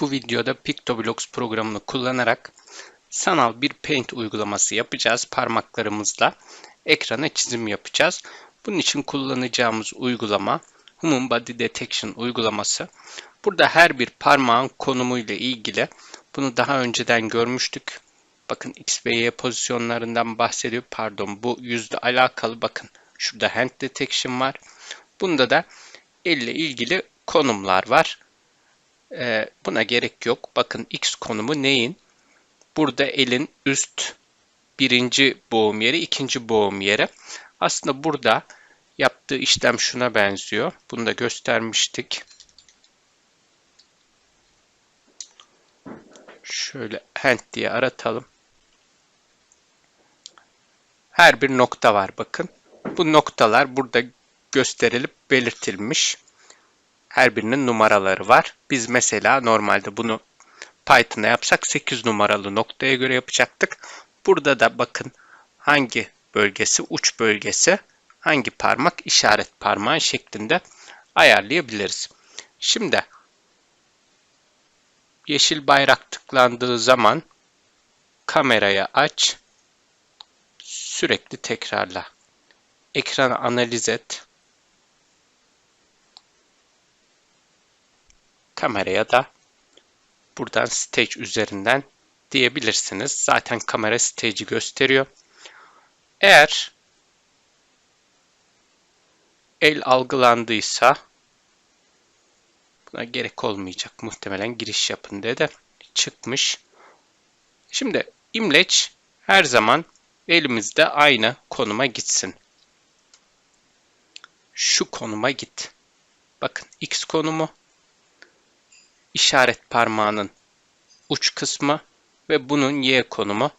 Bu videoda PictoBlox programını kullanarak sanal bir paint uygulaması yapacağız. Parmaklarımızla ekrana çizim yapacağız. Bunun için kullanacağımız uygulama Human Body Detection uygulaması. Burada her bir parmağın konumu ile ilgili bunu daha önceden görmüştük. Bakın X ve Y pozisyonlarından bahsediyor. Pardon bu yüzde alakalı bakın. Şurada hand detection var. Bunda da elle ilgili konumlar var. Ee, buna gerek yok. Bakın X konumu neyin? Burada elin üst birinci boğum yeri, ikinci boğum yeri. Aslında burada yaptığı işlem şuna benziyor. Bunu da göstermiştik. Şöyle hand diye aratalım. Her bir nokta var bakın. Bu noktalar burada gösterilip belirtilmiş. Her birinin numaraları var. Biz mesela normalde bunu Python'da yapsak 8 numaralı noktaya göre yapacaktık. Burada da bakın hangi bölgesi uç bölgesi, hangi parmak işaret parmağı şeklinde ayarlayabiliriz. Şimdi yeşil bayrak tıklandığı zaman kamerayı aç, sürekli tekrarla. Ekranı analiz et. Kameraya da buradan stage üzerinden diyebilirsiniz. Zaten kamera stage'i gösteriyor. Eğer el algılandıysa buna gerek olmayacak. Muhtemelen giriş yapın dedi. Çıkmış. Şimdi imleç her zaman elimizde aynı konuma gitsin. Şu konuma git. Bakın X konumu işaret parmağının uç kısmı ve bunun Y konumu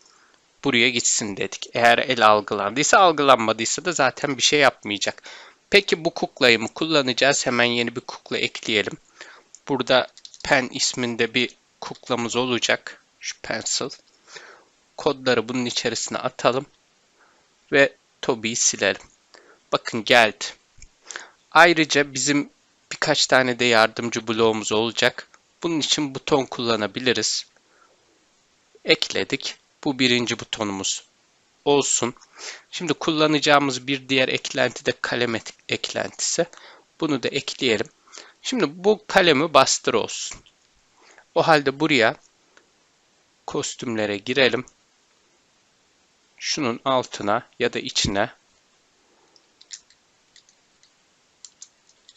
buraya gitsin dedik. Eğer el algılandıysa algılanmadıysa da zaten bir şey yapmayacak. Peki bu kuklayı mı kullanacağız? Hemen yeni bir kukla ekleyelim. Burada pen isminde bir kuklamız olacak. Şu pencil. Kodları bunun içerisine atalım. Ve Toby'yi silelim. Bakın geldi. Ayrıca bizim birkaç tane de yardımcı bloğumuz olacak. Bunun için buton kullanabiliriz. Ekledik. Bu birinci butonumuz olsun. Şimdi kullanacağımız bir diğer eklenti de kalem eklentisi. Bunu da ekleyelim. Şimdi bu kalemi bastır olsun. O halde buraya kostümlere girelim. Şunun altına ya da içine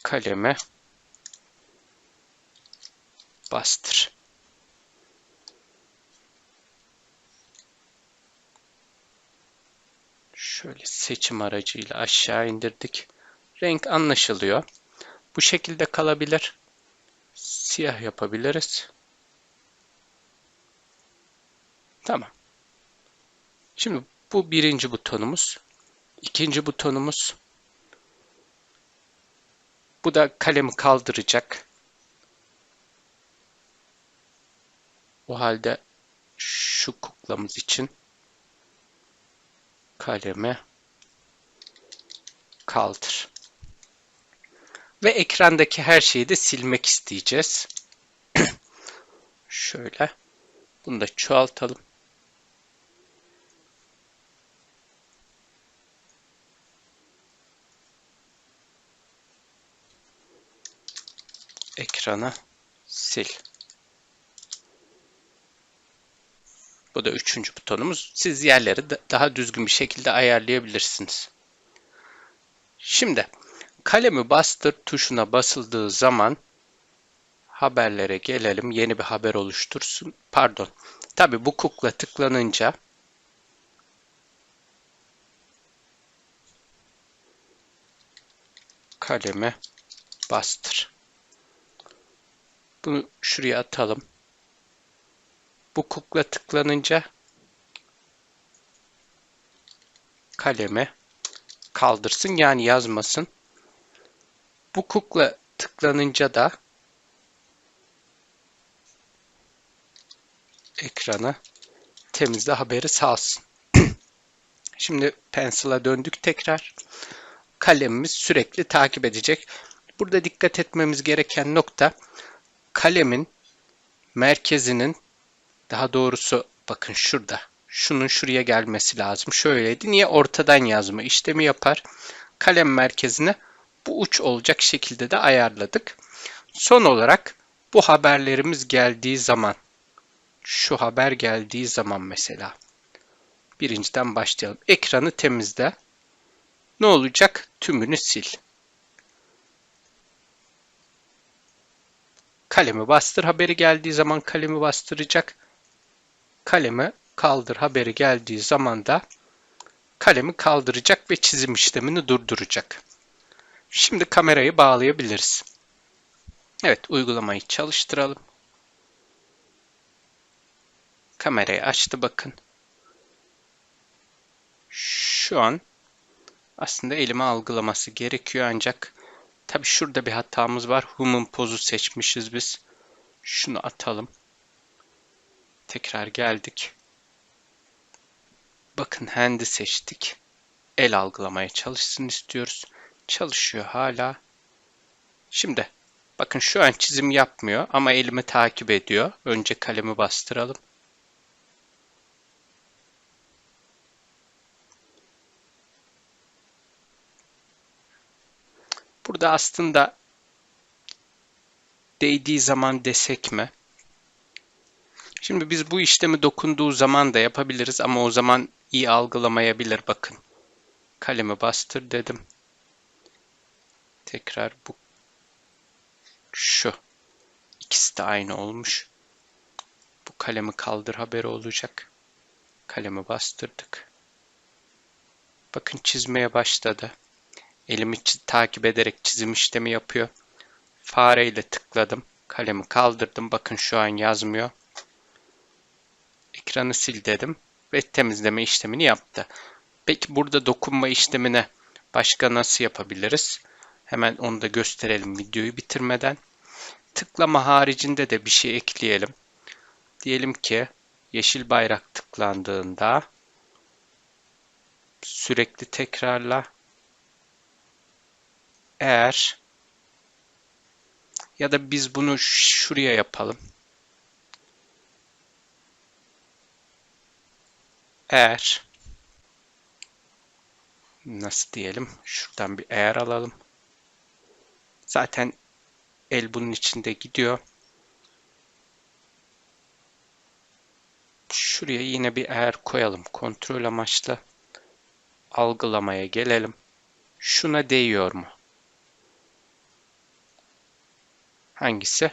kalemi bastır. Şöyle seçim aracıyla aşağı indirdik. Renk anlaşılıyor. Bu şekilde kalabilir. Siyah yapabiliriz. Tamam. Şimdi bu birinci butonumuz. İkinci butonumuz. Bu da kalemi kaldıracak. O halde şu kuklamız için kalemi kaldır. Ve ekrandaki her şeyi de silmek isteyeceğiz. Şöyle. Bunu da çoğaltalım. Ekrana sil. Bu da üçüncü butonumuz. Siz yerleri daha düzgün bir şekilde ayarlayabilirsiniz. Şimdi kalemi bastır tuşuna basıldığı zaman haberlere gelelim. Yeni bir haber oluştursun. Pardon. Tabi bu kukla tıklanınca kaleme bastır. Bunu şuraya atalım. Bu kukla tıklanınca kaleme kaldırsın yani yazmasın. Bu kukla tıklanınca da ekranı temizle haberi salsın. Şimdi pencil'a döndük tekrar. Kalemimiz sürekli takip edecek. Burada dikkat etmemiz gereken nokta kalemin merkezinin daha doğrusu bakın şurada. Şunun şuraya gelmesi lazım. Şöyleydi. Niye ortadan yazma işlemi yapar? Kalem merkezine bu uç olacak şekilde de ayarladık. Son olarak bu haberlerimiz geldiği zaman şu haber geldiği zaman mesela birinciden başlayalım. Ekranı temizle. Ne olacak? Tümünü sil. Kalemi bastır haberi geldiği zaman kalemi bastıracak. Kalemi kaldır haberi geldiği zaman da kalemi kaldıracak ve çizim işlemini durduracak. Şimdi kamerayı bağlayabiliriz. Evet, uygulamayı çalıştıralım. Kamerayı açtı bakın. Şu an aslında elime algılaması gerekiyor ancak tabi şurada bir hatamız var. Human pozu seçmişiz biz. Şunu atalım. Tekrar geldik. Bakın hand'i seçtik. El algılamaya çalışsın istiyoruz. Çalışıyor hala. Şimdi bakın şu an çizim yapmıyor ama elimi takip ediyor. Önce kalemi bastıralım. Burada aslında değdiği zaman desek mi? Şimdi biz bu işlemi dokunduğu zaman da yapabiliriz ama o zaman iyi algılamayabilir bakın. Kalemi bastır dedim. Tekrar bu şu ikisi de aynı olmuş. Bu kalemi kaldır haberi olacak. Kalemi bastırdık. Bakın çizmeye başladı. Elimi takip ederek çizim işlemi yapıyor. Fareyle tıkladım. Kalemi kaldırdım. Bakın şu an yazmıyor. Ekranı sil dedim ve temizleme işlemini yaptı. Peki burada dokunma işlemine başka nasıl yapabiliriz? Hemen onu da gösterelim videoyu bitirmeden. Tıklama haricinde de bir şey ekleyelim. Diyelim ki yeşil bayrak tıklandığında sürekli tekrarla eğer ya da biz bunu şuraya yapalım. Eğer nasıl diyelim? Şuradan bir eğer alalım. Zaten el bunun içinde gidiyor. Şuraya yine bir eğer koyalım. Kontrol amaçlı algılamaya gelelim. Şuna değiyor mu? Hangisi?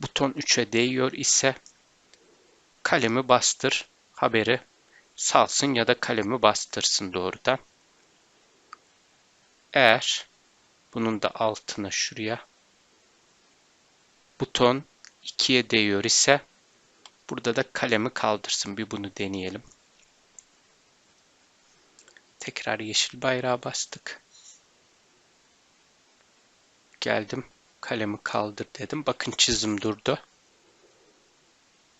Buton 3'e değiyor ise kalemi bastır haberi salsın ya da kalemi bastırsın doğrudan. Eğer bunun da altına şuraya buton 2'ye değiyor ise burada da kalemi kaldırsın. Bir bunu deneyelim. Tekrar yeşil bayrağı bastık. Geldim. Kalemi kaldır dedim. Bakın çizim durdu.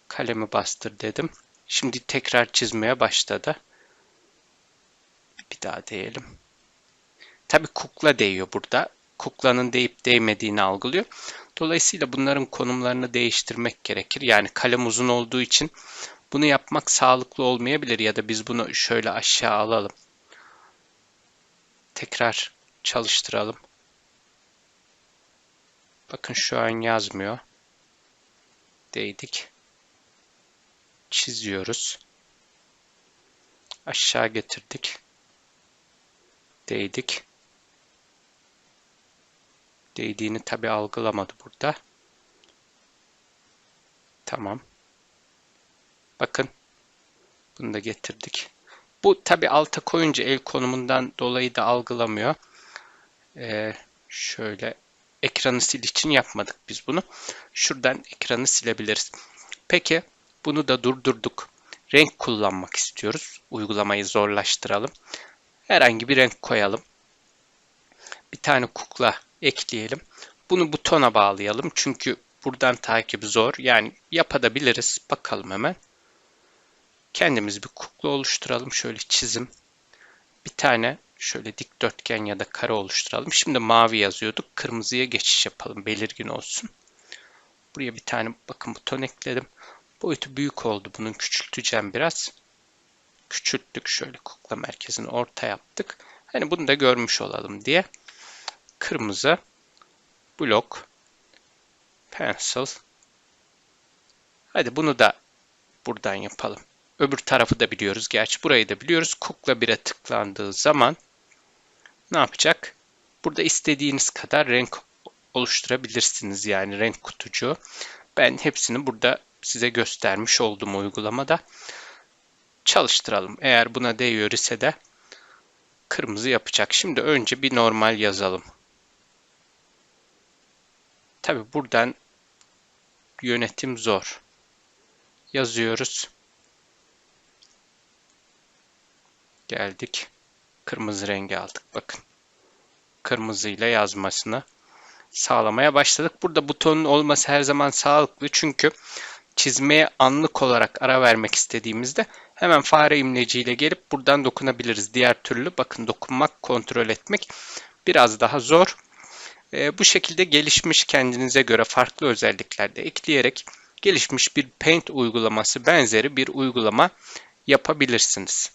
Kalemi bastır dedim. Şimdi tekrar çizmeye başladı. Bir daha diyelim. Tabi kukla değiyor burada. Kuklanın değip değmediğini algılıyor. Dolayısıyla bunların konumlarını değiştirmek gerekir. Yani kalem uzun olduğu için bunu yapmak sağlıklı olmayabilir ya da biz bunu şöyle aşağı alalım. Tekrar çalıştıralım. Bakın şu an yazmıyor. Değdik. Çiziyoruz. Aşağı getirdik. Değdik. Değdiğini tabi algılamadı burada. Tamam. Bakın. Bunu da getirdik. Bu tabi alta koyunca el konumundan dolayı da algılamıyor. Ee, şöyle ekranı sil için yapmadık biz bunu. Şuradan ekranı silebiliriz. Peki bunu da durdurduk. Renk kullanmak istiyoruz. Uygulamayı zorlaştıralım. Herhangi bir renk koyalım. Bir tane kukla ekleyelim. Bunu butona bağlayalım. Çünkü buradan takip zor. Yani yapabiliriz. Bakalım hemen. Kendimiz bir kukla oluşturalım. Şöyle çizim. Bir tane şöyle dikdörtgen ya da kare oluşturalım. Şimdi mavi yazıyorduk. Kırmızıya geçiş yapalım. Belirgin olsun. Buraya bir tane bakın buton ekledim. Boyutu büyük oldu. Bunun küçülteceğim biraz. Küçülttük şöyle kukla merkezini orta yaptık. Hani bunu da görmüş olalım diye. Kırmızı blok pencil. Hadi bunu da buradan yapalım. Öbür tarafı da biliyoruz. Gerçi burayı da biliyoruz. Kukla 1'e tıklandığı zaman ne yapacak? Burada istediğiniz kadar renk oluşturabilirsiniz. Yani renk kutucuğu. Ben hepsini burada size göstermiş oldum uygulamada. Çalıştıralım. Eğer buna değiyor ise de kırmızı yapacak. Şimdi önce bir normal yazalım. Tabi buradan yönetim zor. Yazıyoruz. Geldik. Kırmızı rengi aldık. Bakın. Kırmızıyla yazmasını sağlamaya başladık. Burada butonun olması her zaman sağlıklı. Çünkü çizmeye anlık olarak ara vermek istediğimizde hemen fare imleciyle gelip buradan dokunabiliriz. Diğer türlü bakın dokunmak, kontrol etmek biraz daha zor. E, bu şekilde gelişmiş kendinize göre farklı özelliklerde ekleyerek gelişmiş bir Paint uygulaması benzeri bir uygulama yapabilirsiniz.